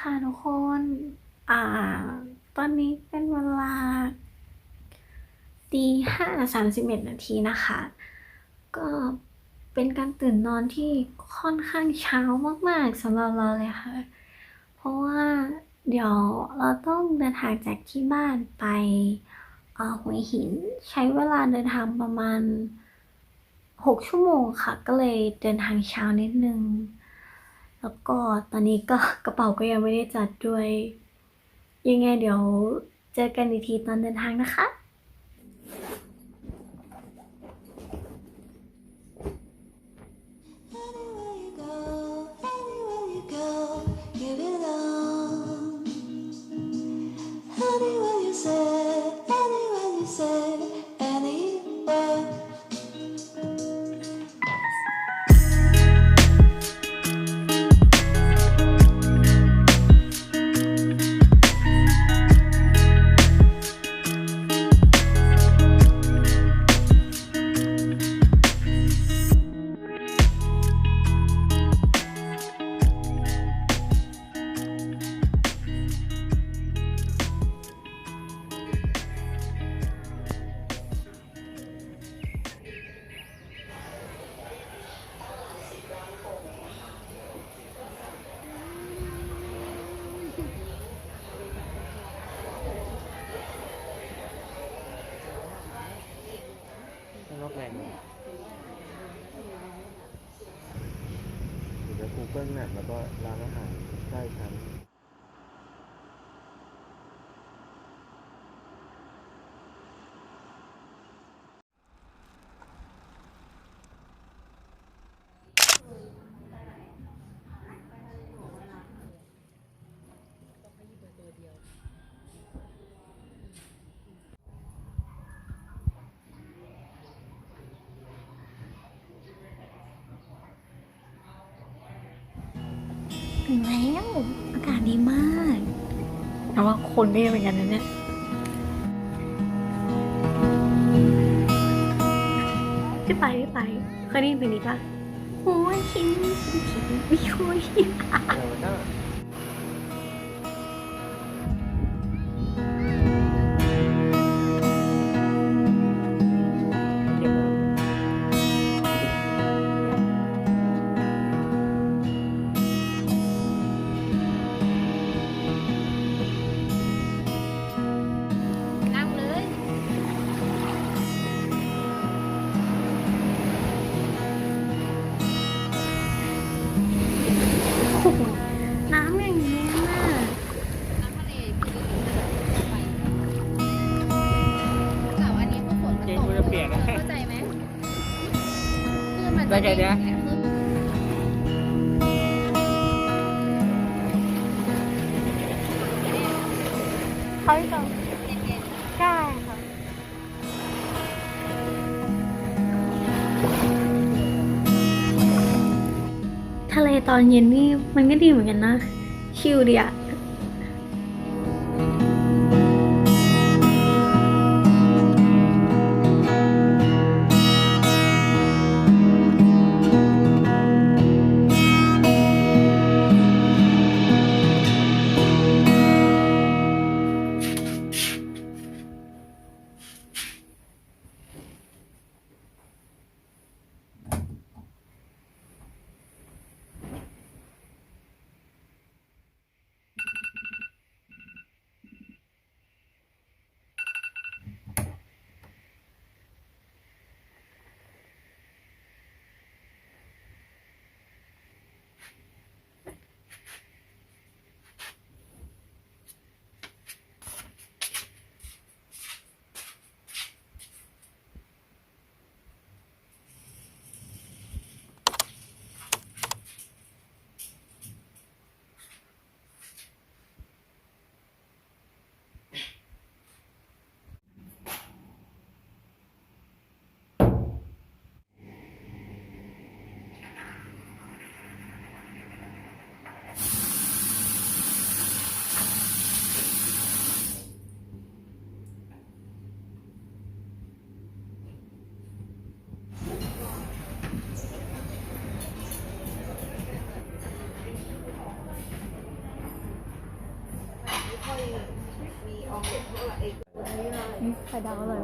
ค่ะทุกคน อ่า ตอนนี้เป็นเวลาตีห้าสามสิบเอ็ดนาทีนะคะ ก็เป็นการตื่นนอนที่ค่อนข้างเช้ามากๆสำหรับเราเลยค่ะ เพราะว่าเดี๋ยวเราต้องเดินทางจากที่บ้านไปหัวหิน ใช้เวลาเดินทางประมาณหกชั่วโมงค่ะ ก็เลยเดินทางเช้านิดนึง แล้วก็ตอนนี้ก็กระเป๋าก็ยังไม่ได้จัดด้วย ยังไงเดี๋ยวเจอกันอีกทีตอนเดินทางนะคะารแล้วก็ร้านอาหารใกล้ชั้น ถึงแล้ว อากาศดีมากแต่ว่าคนก็เยอะเหมือนกันนะเนี่ยพี่ไปพี่ไปเคยได้ยินเพลงนี้ปะหัวหินหินหินวิวหินอะไรวะ เขาจะใช่ค่ะทะเลตอนเย็นนี่มันก็ดีเหมือนกันนะ ชิลดีอะ ไข่ดาวอร่อย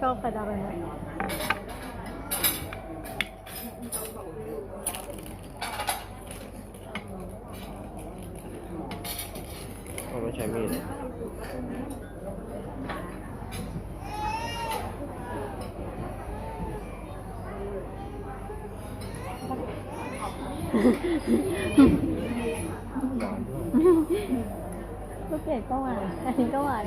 ชอบไข่ดาวเลยไหมเอาไม่ใช้มีดเลย ลูกเกดก็หวานอันนี้ก็หวาน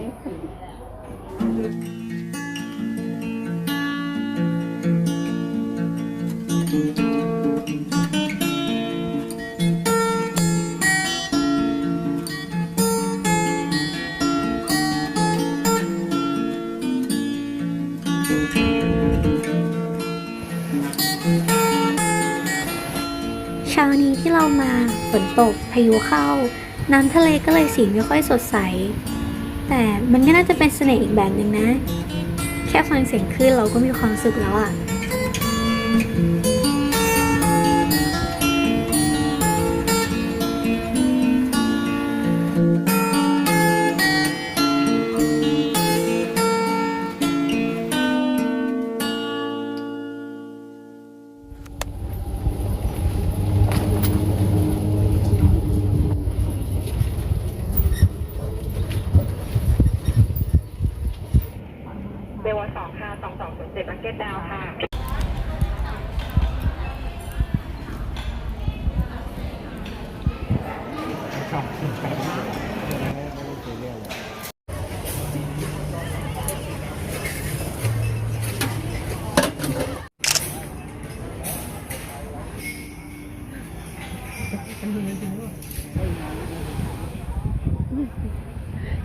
เช้านี้ที่เรามาฝนตกพายุเข้า น้ำทะเลก็เลยสีไม่ค่อยสดใส แต่มันก็น่าจะเป็นเสน่ห์อีกแบบหนึ่งนะ แค่ฟังเสียงคลื่นเราก็มีความสุขแล้วอะเ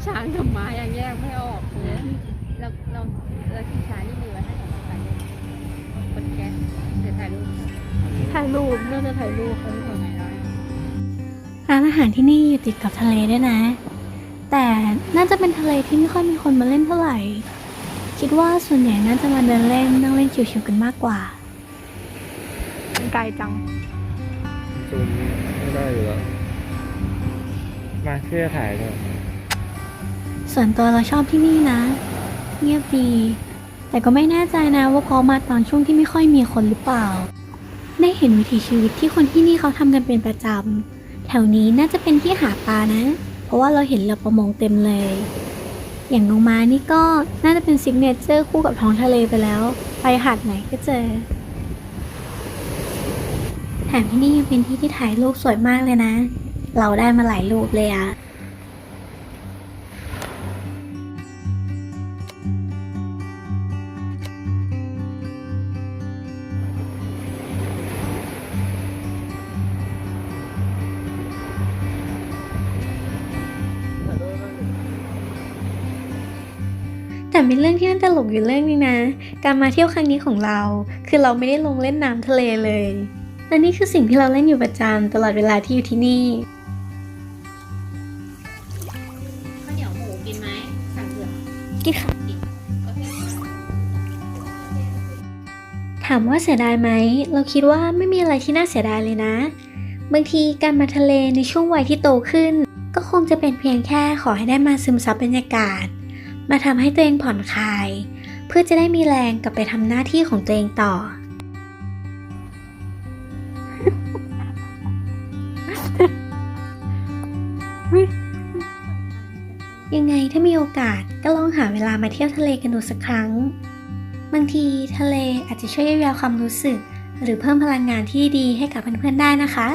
ช้างกับม้ายังแยกไม่ออกเลยเราเราเราขี่ช้างนี่มีไว้ให้กับใครคนแก่เดี๋ยวถ่ายรูปถ่ายรูปน่าจะถ่ายรูปค่ะทุกคนไหนเราร้านอาหารที่นี่อยู่ติดกับทะเลด้วยนะ แต่น่าจะเป็นทะเลที่ไม่ค่อยมีคนมาเล่นเท่าไหร่ คิดว่าส่วนใหญ่น่าจะมาเดินเล่นนั่งเล่นชิวๆกันมากกว่าไกลจัง ซูมไม่ได้อยู่แล้วมาเชื่อถ่ายเลยส่วนตัวเราชอบที่นี่นะ เงียบดี แต่ก็ไม่แน่ใจนะว่าเพราะมาตอนช่วงที่ไม่ค่อยมีคนหรือเปล่า ได้เห็นวิถีชีวิตที่คนที่นี่เขาทำกันเป็นประจำแถวนี้น่าจะเป็นที่หาปลานะ เพราะว่าเราเห็นเรือประมงเต็มเลย อย่างลงมานี่ก็น่าจะเป็นซิกเนเจอร์คู่กับท้องทะเลไปแล้ว ไปหาดไหนก็เจอ แถมที่นี่ยังเป็นที่ที่ถ่ายรูปสวยมากเลยนะ เราได้มาหลายรูปเลยอะแต่เป็นเรื่องที่น่าตลกอยู่เรื่องนึงนะ การมาเที่ยวครั้งนี้ของเรา คือเราไม่ได้ลงเล่นน้ำทะเลเลย และนี่คือสิ่งที่เราเล่นอยู่ประจำตลอดเวลาที่อยู่ที่นี่ ข้าวเหนียวหมูกินไหมสั่งเผื่อกินค่ะ โอเคถามว่าเสียดายไหม เราคิดว่าไม่มีอะไรที่น่าเสียดายเลยนะ บางทีการมาทะเลในช่วงวัยที่โตขึ้น ก็คงจะเป็นเพียงแค่ขอให้ได้มาซึมซับบรรยากาศ มาทำให้ตัวเองผ่อนคลาย เพื่อจะได้มีแรงกลับไปทำหน้าที่ของตัวเองต่อ ยังไงถ้ามีโอกาสก็ลองหาเวลามาเที่ยวทะเลกันดูสักครั้ง บางทีทะเลอาจจะช่วยเยียวยาความรู้สึก หรือเพิ่มพลังงานที่ดีให้กับเพื่อนๆได้นะคะ